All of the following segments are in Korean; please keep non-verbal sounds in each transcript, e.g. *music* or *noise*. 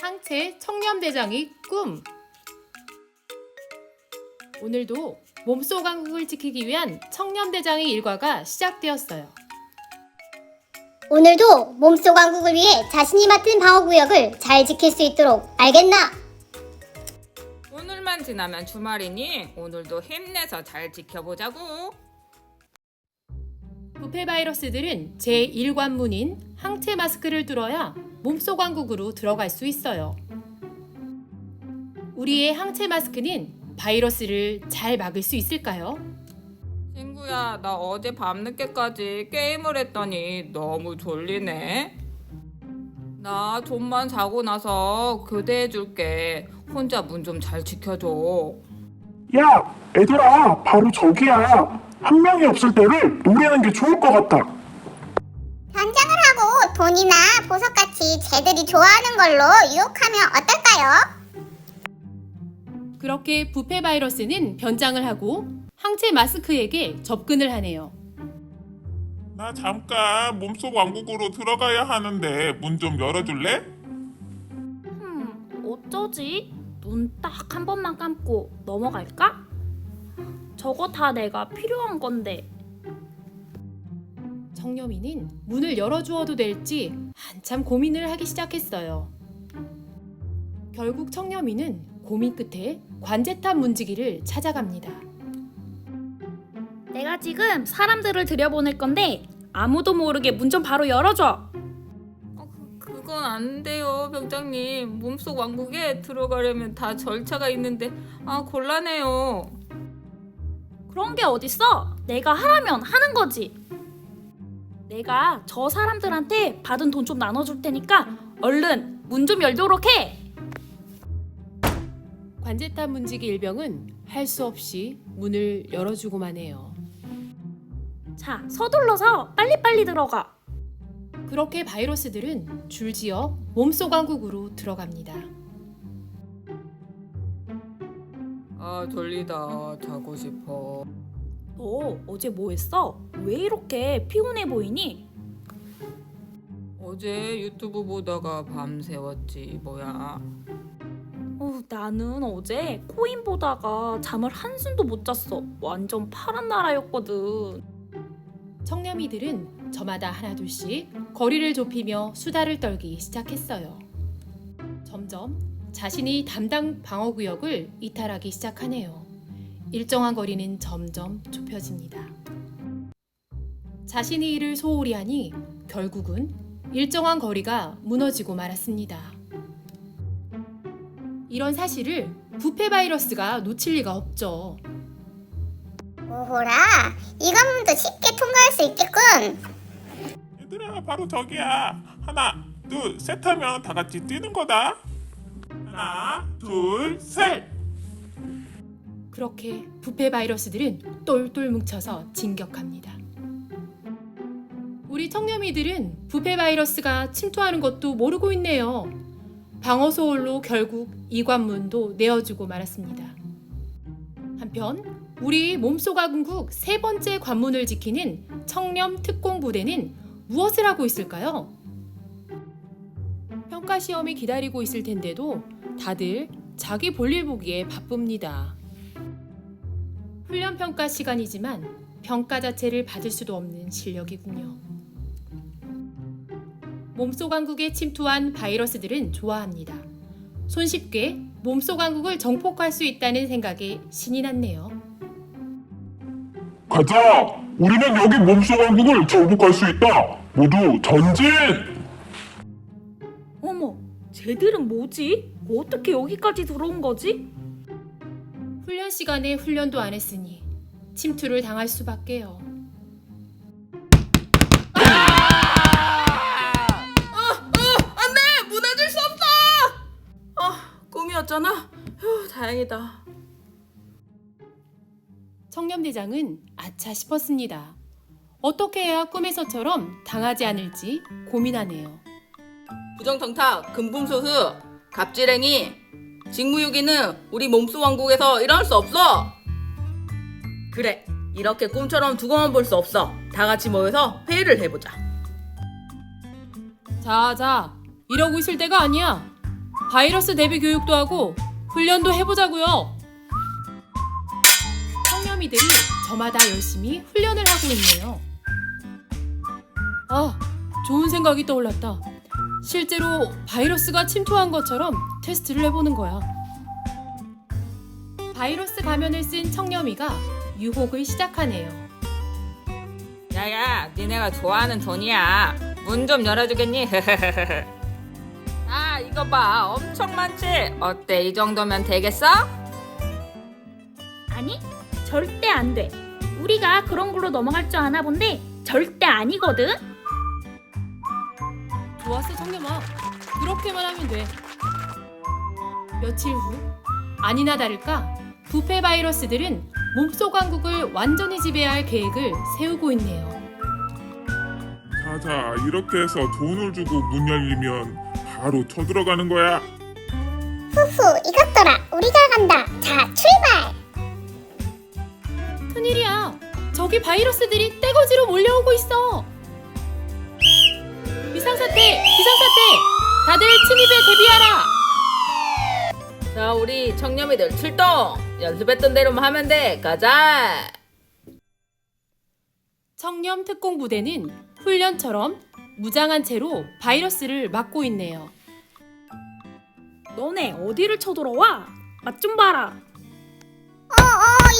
항체 청렴대장의 꿈. 오늘도 몸속 왕국을 지키기 위한 청렴대장의 일과가 시작되었어요. 오늘도 몸속 왕국을 위해 자신이 맡은 방어 구역을 잘 지킬 수 있도록 알겠나? 오늘만 지나면 주말이니 오늘도 힘내서 잘 지켜보자고. 부패 바이러스들은 제1관문인 항체 마스크를 뚫어야 몸속 왕국으로 들어갈 수 있어요. 우리의 항체 마스크는 바이러스를 잘 막을 수 있을까요? 친구야, 나 어제 밤늦게까지 게임을 했더니 너무 졸리네. 나 좀만 자고 나서 교대해줄게. 혼자 문 좀 잘 지켜줘. 야, 애들아, 바로 저기야. 한 명이 없을 때를 노리는 게 좋을 것 같다. 하고 돈이나 보석같이 쟤들이 좋아하는 걸로 유혹하면 어떨까요? 그렇게 부패 바이러스는 변장을 하고 항체 마스크에게 접근을 하네요. 나 잠깐 몸속 왕국으로 들어가야 하는데 문 좀 열어줄래? 음, 어쩌지? 눈 딱 한 번만 감고 넘어갈까? 저거 다 내가 필요한 건데. 청렴이는 문을 열어주어도 될지 한참 고민을 하기 시작했어요. 결국 청렴이는 고민 끝에 관제탑 문지기를 찾아갑니다. 내가 지금 사람들을 들여보낼 건데 아무도 모르게 문 좀 바로 열어줘. 어, 그, 그건 안 돼요, 병장님. 몸속 왕국에 들어가려면 다 절차가 있는데, 아, 곤란해요. 그런 게 어딨어? 내가 하라면 하는 거지. 내가 저 사람들한테 받은 돈 좀 나눠줄 테니까 얼른 문 좀 열도록 해. 관제탑 문지기 일병은 할 수 없이 문을 열어주고만 해요. 자, 서둘러서 빨리빨리 들어가. 그렇게 바이러스들은 줄지어 몸속 왕국으로 들어갑니다. 아, 졸리다. 자고 싶어. 너 어제 뭐 했어? 왜 이렇게 피곤해 보이니? 어제 유튜브 보다가 밤새웠지, 뭐야. 어, 나는 어제 코인 보다가 잠을 한숨도 못 잤어. 완전 파란 나라였거든. 청렴이들은 저마다 하나둘씩 거리를 좁히며 수다를 떨기 시작했어요. 점점 자신이 담당 방어 구역을 이탈하기 시작하네요. 일정한 거리는 점점 좁혀집니다. 자신의 일을 소홀히 하니 결국은 일정한 거리가 무너지고 말았습니다. 이런 사실을 부패 바이러스가 놓칠 리가 없죠. 오호라, 이 관문도 쉽게 통과할 수 있겠군. 얘들아, 바로 저기야. 하나, 둘, 셋 하면 다 같이 뛰는 거다. 하나, 둘, 셋. 그렇게 부패 바이러스들은 똘똘 뭉쳐서 진격합니다. 우리 청렴이들은 부패 바이러스가 침투하는 것도 모르고 있네요. 방어 소홀로 결국 이 관문도 내어주고 말았습니다. 한편 우리 몸속 아군국 세 번째 관문을 지키는 청렴 특공 부대는 무엇을 하고 있을까요? 평가 시험이 기다리고 있을 텐데도 다들 자기 볼일 보기에 바쁩니다. 훈련 평가 시간이지만 평가 자체를 받을 수도 없는 실력이군요. 몸속 왕국에 침투한 바이러스들은 좋아합니다. 손쉽게 몸속 왕국을 정복할 수 있다는 생각에 신이 났네요. 가자. 우리는 여기 몸속 왕국을 정복할 수 있다. 모두 전진. 어머, 쟤들은 뭐지? 어떻게 여기까지 들어온 거지? 훈련 시간에 훈련도 안 했으니 침투를 당할 수밖에요. 안돼! 무너질 수 없어! 아, 꿈이었잖아. 휴, 다행이다. 청렴대장은 아차 싶었습니다. 어떻게 해야 꿈에서처럼 당하지 않을지 고민하네요. 부정청탁, 금품소수, 갑질행위, 직무유기는 우리 몸속 왕국에서 일어날 수 없어. 그래, 이렇게 꿈처럼 두고만 볼 수 없어. 다 같이 모여서 회의를 해보자. 자, 자, 이러고 있을 때가 아니야. 바이러스 대비 교육도 하고 훈련도 해보자고요. 청렴이들이 저마다 열심히 훈련을 하고 있네요. 아, 좋은 생각이 떠올랐다. 실제로 바이러스가 침투한 것처럼 테스트를 해보는 거야. 바이러스 가면을 쓴 청렴이가 유혹을 시작하네요. 야야, 니네가 좋아하는 돈이야. 문 좀 열어주겠니? *laughs* 아, 이거 봐. 엄청 많지? 어때? 이 정도면 되겠어? 아니, 절대 안 돼. 우리가 그런 걸로 넘어갈 줄 아나 본데 절대 아니거든. 좋았어, 청렴아. 그렇게만 하면 돼. 며칠 후, 아니나 다를까, 부패 바이러스들은 몸속 왕국을 완전히 지배할 계획을 세우고 있네요. 자자 이렇게 해서 돈을 주고 문 열리면 바로 쳐들어가는 거야 후후 이것더라 우리가 간다 자 출발 큰일이야. 저기 바이러스들이 떼거지로 몰려오고 있어. 비상사태! 비상 사태! 다들 침입에 대비하라! 자, 우리 청렴이들 출동! 연습했던 대로만 하면 돼. 가자! 청렴 특공 부대는 훈련처럼 무장한 채로 바이러스를 막고 있네요. 너네 어디를 쳐들어와? 맛 좀 봐라. 어어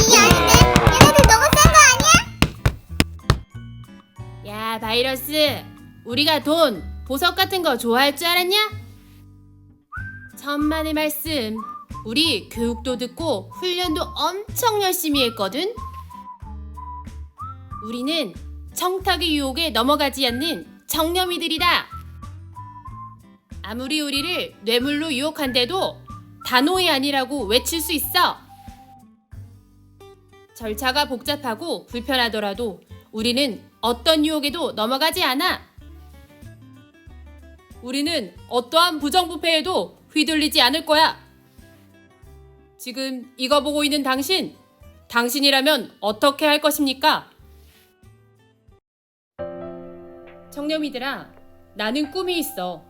이게 아닌데 얘네들 너무 센 거 아니야? 야, 바이러스! 우리가 돈, 보석 같은 거 좋아할 줄 알았냐? 천만의 말씀. 우리 교육도 듣고 훈련도 엄청 열심히 했거든? 우리는 청탁의 유혹에 넘어가지 않는 청렴이들이다. 아무리 우리를 뇌물로 유혹한데도 단호히 아니라고 외칠 수 있어. 절차가 복잡하고 불편하더라도 우리는 어떤 유혹에도 넘어가지 않아. 우리는 어떠한 부정부패에도 휘둘리지 않을 거야. 지금 이거 보고 있는 당신, 당신이라면 어떻게 할 것입니까? 청렴이들아, 나는 꿈이 있어.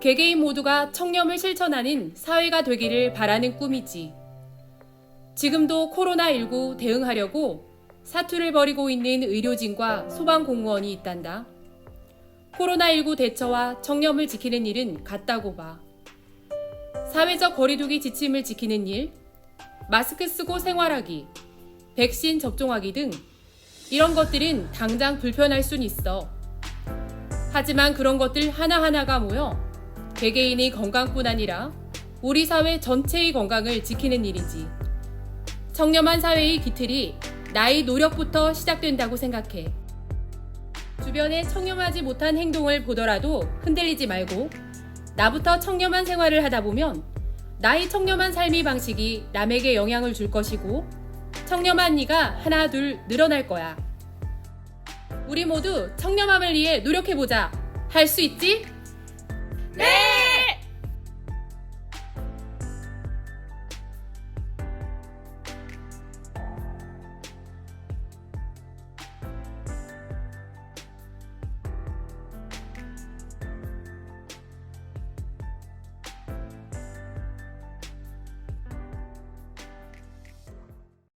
개개인 모두가 청렴을 실천하는 사회가 되기를 바라는 꿈이지. 지금도 코로나19 대응하려고 사투를 벌이고 있는 의료진과 소방공무원이 있단다. 코로나19 대처와 청렴을 지키는 일은 같다고 봐. 사회적 거리두기 지침을 지키는 일, 마스크 쓰고 생활하기, 백신 접종하기 등 이런 것들은 당장 불편할 순 있어. 하지만 그런 것들 하나하나가 모여 개개인의 건강뿐 아니라 우리 사회 전체의 건강을 지키는 일이지. 청렴한 사회의 기틀이 나의 노력부터 시작된다고 생각해. 주변에 청렴하지 못한 행동을 보더라도 흔들리지 말고 나부터 청렴한 생활을 하다 보면 나의 청렴한 삶의 방식이 남에게 영향을 줄 것이고 청렴한 네가 하나 둘 늘어날 거야. 우리 모두 청렴함을 위해 노력해보자. 할 수 있지? 네!